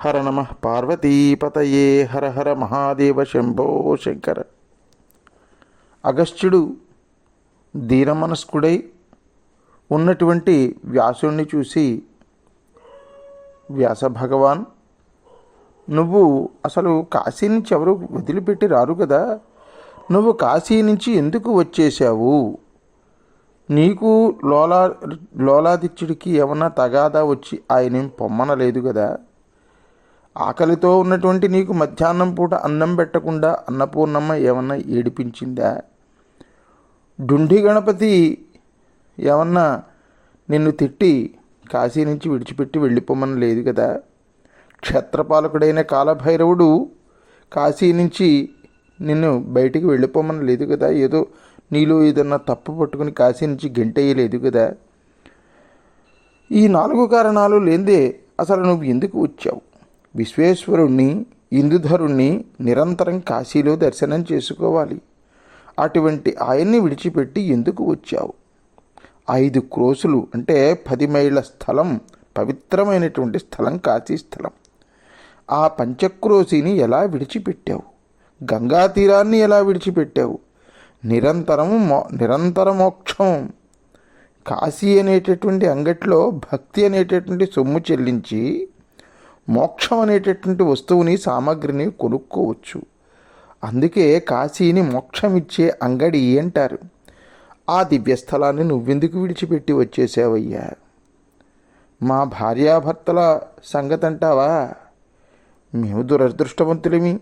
హర నమ పార్వతీపతయే హర హర మహాదేవ శంభో శంకర. అగస్త్యుడు దీనమనస్కుడై ఉన్నటువంటి వ్యాసుణ్ణి చూసి వ్యాస భగవాన్ నువ్వు అసలు కాశీ నుంచి ఎవరు వదిలిపెట్టి రారు కదా? నువ్వు కాశీ నుంచి ఎందుకు వచ్చేసావు నీకు లోలా లోలాదిత్యుడికి ఏమన్నా తగాదా వచ్చి ఆయన పొమ్మనలేదు కదా? ఆకలితో ఉన్నటువంటి నీకు మధ్యాహ్నం పూట అన్నం పెట్టకుండా అన్నపూర్ణమ్మ ఏమన్నా ఏడిపించిందా? డుండి గణపతి ఏమన్నా నిన్ను తిట్టి కాశీ నుంచి విడిచిపెట్టి వెళ్ళిపోమని లేదు కదా? క్షేత్రపాలకుడైన కాలభైరవుడు కాశీ నుంచి నిన్ను బయటికి వెళ్ళిపోమని లేదు కదా? ఏదో నీలో ఏదన్నా తప్పు పట్టుకుని కాశీ నుంచి గెంటయ్యలేదు కదా? ఈ నాలుగు కారణాలు లేదే అసలు నువ్వు ఎందుకు వచ్చావు? విశ్వేశ్వరుణ్ణి ఇందుధరుణ్ణి నిరంతరం కాశీలో దర్శనం చేసుకోవాలి. అటువంటి ఆయన్ని విడిచిపెట్టి ఎందుకు వచ్చావు? ఐదు క్రోసులు అంటే పది మైళ్ళ స్థలం పవిత్రమైనటువంటి స్థలం కాశీ స్థలం. ఆ పంచక్రోశిని ఎలా విడిచిపెట్టావు? గంగా తీరాన్ని ఎలా విడిచిపెట్టావు? నిరంతరం మో నిరంతర మోక్షం. కాశీ అనేటటువంటి అంగట్లో భక్తి అనేటటువంటి సొమ్ము చెల్లించి మోక్షం అనేటటువంటి వస్తువుని సామాగ్రిని కొనుక్కోవచ్చు. అందుకే కాశీని మోక్షం ఇచ్చే అంగడి అంటారు. ఆ దివ్యస్థలాన్ని నువ్వెందుకు విడిచిపెట్టి వచ్చేసావయ్యా? మా భార్యాభర్తల సంగతి అంటావా మేము దురదృష్టవంతులమి.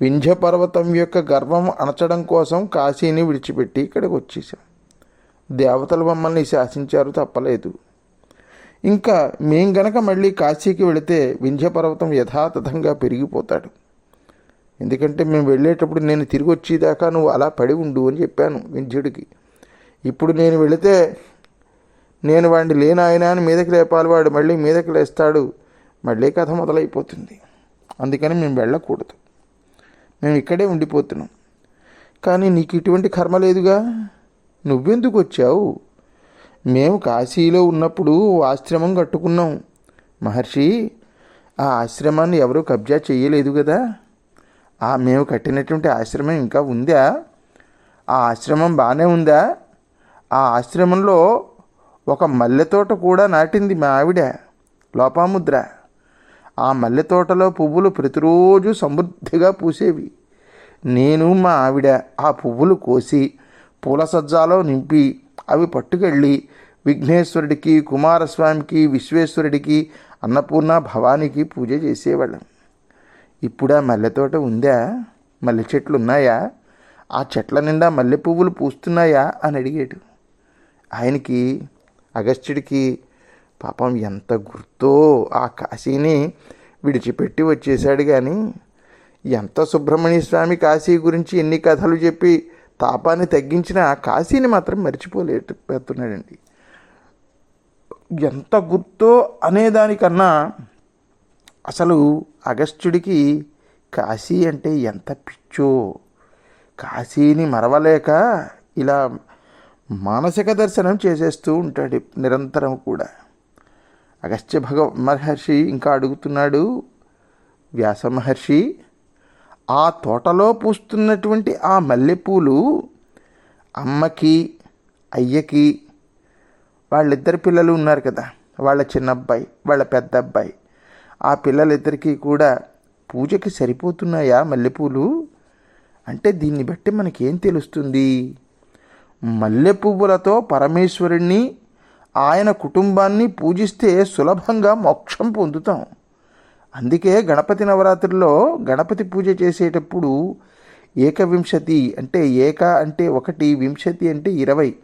వింధ్య పర్వతం యొక్క గర్వం అణచడం కోసం కాశీని విడిచిపెట్టి ఇక్కడికి వచ్చేసాం దేవతలు మమ్మల్ని శాసించారు తప్పలేదు. ఇంకా మేం గనక మళ్ళీ కాశీకి వెళితే వింధ్యపర్వతం యథాతథంగా పెరిగిపోతాడు. ఎందుకంటే మేము వెళ్ళేటప్పుడు నేను తిరిగి వచ్చేదాకా నువ్వు అలా పడి ఉండు అని చెప్పాను వింధ్యుడికి. ఇప్పుడు నేను వెళితే నేను వాడిని లేనాయనా అని మీదకి లేపాలి వాడు మళ్ళీ మీదకి లేస్తాడు మళ్ళీ కథ మొదలైపోతుంది. అందుకని మేము వెళ్ళకూడదు. మేము ఇక్కడే ఉండిపోతున్నాం. కానీ నీకు ఇటువంటి కర్మ లేదుగా? నువ్వెందుకు వచ్చావు? మేము కాశీలో ఉన్నప్పుడు ఆశ్రమం కట్టుకున్నాం. మహర్షి ఆ ఆశ్రమాన్ని ఎవరూ కబ్జా చేయలేదు కదా ఆ మేము కట్టినటువంటి ఆశ్రమం ఇంకా ఉందా? ఆ ఆశ్రమం బాగానే ఉందా? ఆ ఆశ్రమంలో ఒక మల్లె తోట కూడా నాటింది మా ఆవిడ లోపాముద్ర. ఆ మల్లె తోటలో పువ్వులు ప్రతిరోజు సమృద్ధిగా పూసేవి. నేను మా ఆవిడ ఆ పువ్వులు కోసి పూల సజ్జాలో నింపి అవి పట్టుకెళ్ళి విఘ్నేశ్వరుడికి కుమారస్వామికి విశ్వేశ్వరుడికి అన్నపూర్ణ భవానికి పూజ చేసేవాళ్ళం. ఇప్పుడు ఆ మల్లెతోట ఉందా? మల్లె చెట్లు ఉన్నాయా? ఆ చెట్ల నిండా మల్లె పువ్వులు పూస్తున్నాయా? అని అడిగాడు. ఆయనకి అగస్త్యుడికి పాపం ఎంత గుర్తో ఆ కాశీని విడిచిపెట్టి వచ్చేసాడు కానీ ఎంత సుబ్రహ్మణ్య స్వామి కాశీ గురించి ఎన్ని కథలు చెప్పి తాపాన్ని తగ్గించిన కాశీని మాత్రం మర్చిపోలేకపోతున్నాడండి. ఎంత గుర్తో అనేదానికన్నా అసలు అగస్త్యుడికి కాశీ అంటే ఎంత పిచ్చో. కాశీని మరవలేక ఇలా మానసిక దర్శనం చేసేస్తూ ఉంటాడు నిరంతరం కూడా. అగస్త్య భగవ మహర్షి ఇంకా అడుగుతున్నాడు వ్యాస మహర్షి ఆ తోటలో పూస్తున్నటువంటి ఆ మల్లెపూలు అమ్మకి అయ్యకి వాళ్ళిద్దరు పిల్లలు ఉన్నారు కదా. వాళ్ళ చిన్న అబ్బాయి వాళ్ళ పెద్ద అబ్బాయి ఆ పిల్లలిద్దరికీ కూడా పూజకి సరిపోతున్నాయా మల్లెపూలు? అంటే దీన్ని బట్టి మనకేం తెలుస్తుంది? మల్లె పువ్వులతో పరమేశ్వరుణ్ణి ఆయన కుటుంబాన్ని పూజిస్తే సులభంగా మోక్షం పొందుతాం. అందుకే గణపతి నవరాత్రిలో గణపతి పూజ చేసేటప్పుడు ఏకవింశతి అంటే ఏక అంటే ఒకటి వింశతి అంటే ఇరవై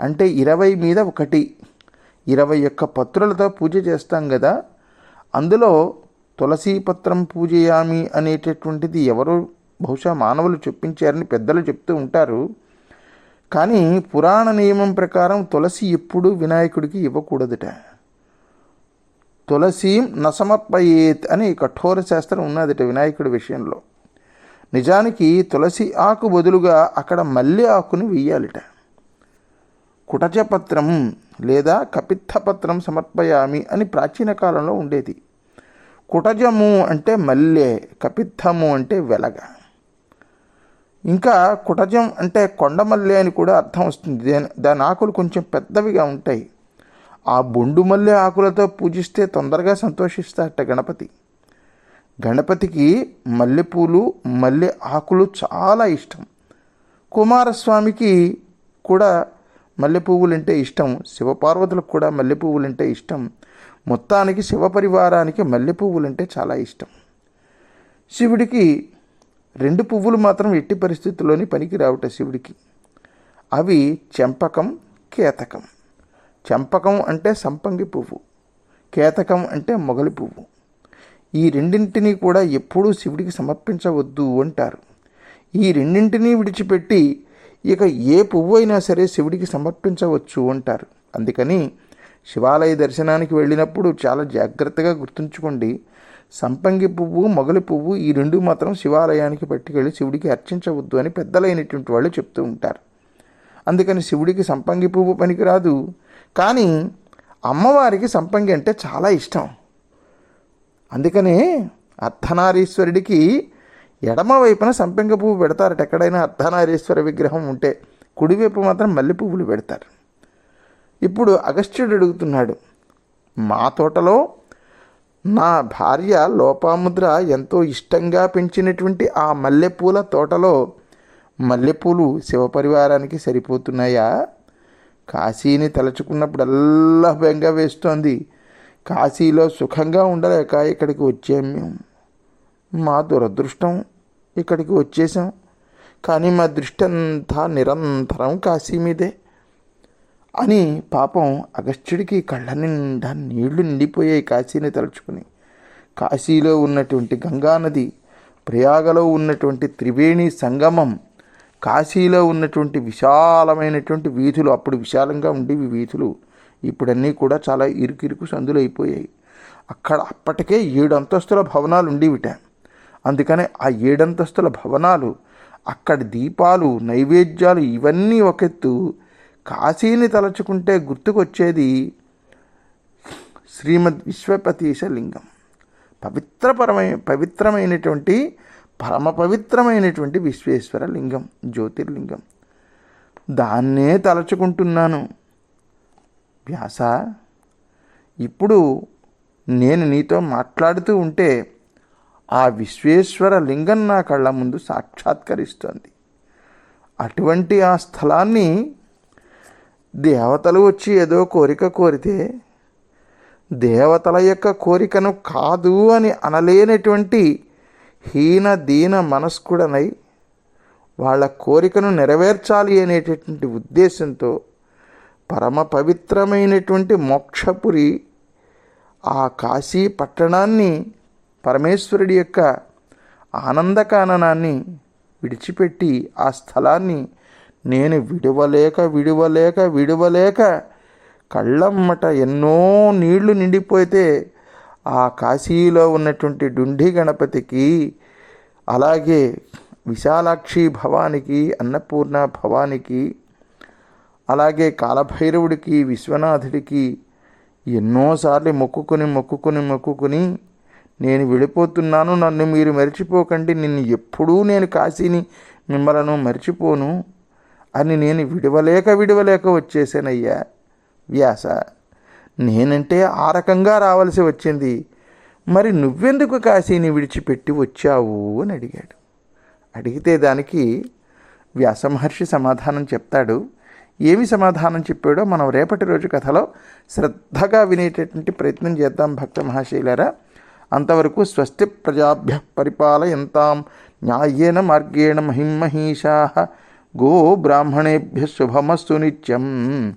అంటే ఇరవై మీద ఒకటి. ఇరవై యొక్క పత్రులతో పూజ చేస్తాం కదా. అందులో తులసీ పత్రం పూజయామి అనేటటువంటిది ఎవరు బహుశా మానవులు చెప్పించారని పెద్దలు చెప్తూ ఉంటారు. కానీ పురాణ నియమం ప్రకారం తులసి ఎప్పుడూ వినాయకుడికి ఇవ్వకూడదుట. తులసీం నసమర్పయేత్ అని కఠోర శాస్త్రం ఉన్నదిట వినాయకుడి విషయంలో. నిజానికి తులసి ఆకు బదులుగా అక్కడ మల్లె ఆకుని వెయ్యాలిట. కుటజపత్రం లేదా కపిత్తపత్రం సమర్పయామి అని ప్రాచీన కాలంలో ఉండేది. కుటజము అంటే మల్లె కపిత్తము అంటే వెలగ. ఇంకా కుటజం అంటే కొండమల్లె అని కూడా అర్థం వస్తుంది. దాని దాని ఆకులు కొంచెం పెద్దవిగా ఉంటాయి. ఆ బొండు మల్లె ఆకులతో పూజిస్తే తొందరగా సంతోషిస్తారట గణపతి. గణపతికి మల్లెపూలు మల్లె ఆకులు చాలా ఇష్టం. కుమారస్వామికి కూడా మల్లెపువ్వులంటే ఇష్టం. శివపార్వతులకు కూడా మల్లెపువ్వులంటే ఇష్టం. మొత్తానికి శివ పరివారానికి చాలా ఇష్టం. శివుడికి రెండు పువ్వులు మాత్రం ఎట్టి పరిస్థితుల్లోని పనికి రావుట శివుడికి. అవి చెంపకం కేతకం. చంపకం అంటే సంపంగి పువ్వు కేతకం అంటే మొగలి పువ్వు. ఈ రెండింటినీ కూడా ఎప్పుడూ శివుడికి సమర్పించవద్దు అంటారు. ఈ రెండింటినీ విడిచిపెట్టి ఇక ఏ పువ్వు అయినా సరే శివుడికి సమర్పించవచ్చు అంటారు. అందుకని శివాలయ దర్శనానికి వెళ్ళినప్పుడు చాలా జాగ్రత్తగా గుర్తుంచుకోండి. సంపంగి పువ్వు మొగలి పువ్వు ఈ రెండు మాత్రం శివాలయానికి పట్టుకెళ్ళి శివుడికి అర్చించవద్దు అని పెద్దలైనటువంటి వాళ్ళు చెప్తూ ఉంటారు. అందుకని శివుడికి సంపంగి పువ్వు పనికిరాదు. కానీ అమ్మవారికి సంపంగి అంటే చాలా ఇష్టం. అందుకనే అర్ధనారీశ్వరుడికి ఎడమవైపున సంపెంగ పువ్వు పెడతారట. ఎక్కడైనా అర్ధనారీశ్వర విగ్రహం ఉంటే కుడివైపు మాత్రం మల్లె పువ్వులు పెడతారు. ఇప్పుడు అగస్త్యుడు అడుగుతున్నాడు మా తోటలో నా భార్య లోపాముద్ర ఎంతో ఇష్టంగా పెంచినటువంటి ఆ మల్లెపూల తోటలో మల్లెపూలు శివపరివారానికి సరిపోతున్నాయా? కాశీని తలుచుకున్నప్పుడల్లా బెంగ వేస్తోంది. కాశీలో సుఖంగా ఉండలేక ఇక్కడికి వచ్చాం మేము మా దురదృష్టం ఇక్కడికి వచ్చేసాం కానీ మా దృష్టి అంతా నిరంతరం కాశీ మీదే. అని పాపం అగస్త్యుడికి కళ్ళ నిండా నీళ్ళు నిండిపోయాయి కాశీని తలుచుకుని. కాశీలో ఉన్నటువంటి గంగానది ప్రయాగలో ఉన్నటువంటి త్రివేణి సంగమం కాశీలో ఉన్నటువంటి విశాలమైనటువంటి వీధులు అప్పుడు విశాలంగా ఉండేవి వీధులు ఇప్పుడన్నీ కూడా చాలా ఇరుకిరుకు సందులు అయిపోయాయి అక్కడ అప్పటికే ఏడు అంతస్తుల భవనాలు ఉండేవిట. అందుకనే ఆ ఏడంతస్తుల భవనాలు అక్కడ దీపాలు నైవేద్యాలు ఇవన్నీ ఒకెత్తు కాశీని తలచుకుంటే గుర్తుకొచ్చేది శ్రీమద్ విశ్వపతీశ లింగం పవిత్రపరమైన పవిత్రమైనటువంటి పరమ పవిత్రమైనటువంటి విశ్వేశ్వర లింగం జ్యోతిర్లింగం. దాన్నే తలచుకుంటున్నాను. వ్యాస ఇప్పుడు నేను నీతో మాట్లాడుతూ ఉంటే ఆ విశ్వేశ్వర లింగం నా కళ్ళ ముందు సాక్షాత్కరిస్తోంది. అటువంటి ఆ స్థలాన్ని దేవతలు వచ్చి ఏదో కోరిక కోరితే దేవతల యొక్క కోరికను కాదు అని అనలేనటువంటి హీన దీన మనస్కుడనై వాళ్ళ కోరికను నెరవేర్చాలి అనేటటువంటి ఉద్దేశంతో పరమ పవిత్రమైనటువంటి మోక్షపురి ఆ కాశీ పట్టణాన్ని పరమేశ్వరుడి యొక్క ఆనందకాననాన్ని విడిచిపెట్టి ఆ స్థలాన్ని నేను విడవలేక విడవలేక విడవలేక కళ్ళమ్మట ఎన్నో నీళ్ళు నిండిపోతే ఆ కాశీలో ఉన్నటువంటి డుండి గణపతికి అలాగే విశాలాక్షి భవానికి అన్నపూర్ణ భవానికి అలాగే కాలభైరవుడికి విశ్వనాథుడికి ఎన్నోసార్లు మొక్కుకొని మొక్కుకొని మొక్కుకొని నేను వెళ్ళిపోతున్నాను. నన్ను మీరు మర్చిపోకండి. నిన్ను ఎప్పుడూ నేను కాశీని మిమ్మలను మర్చిపోను అని నేను విడవలేక విడవలేక వచ్చేసానయ్యా వ్యాస. నేనంటే ఆ రకంగా రావాల్సి వచ్చింది. మరి నువ్వెందుకు కాశీని విడిచిపెట్టి వచ్చావు అని అడిగాడు. అడిగితే దానికి వ్యాస మహర్షి సమాధానం చెప్తాడు. ఏమి సమాధానం చెప్పాడో మనం రేపటి రోజు కథలో శ్రద్ధగా వినేటటువంటి ప్రయత్నం చేద్దాం భక్త మహాశైలరా. అంతవరకు స్వస్తి ప్రజాభ్య పరిపాలయంతాం. న్యాయేన మార్గేణ మహిమహీషా గో బ్రాహ్మణేభ్య శుభమస్తు నిత్యం.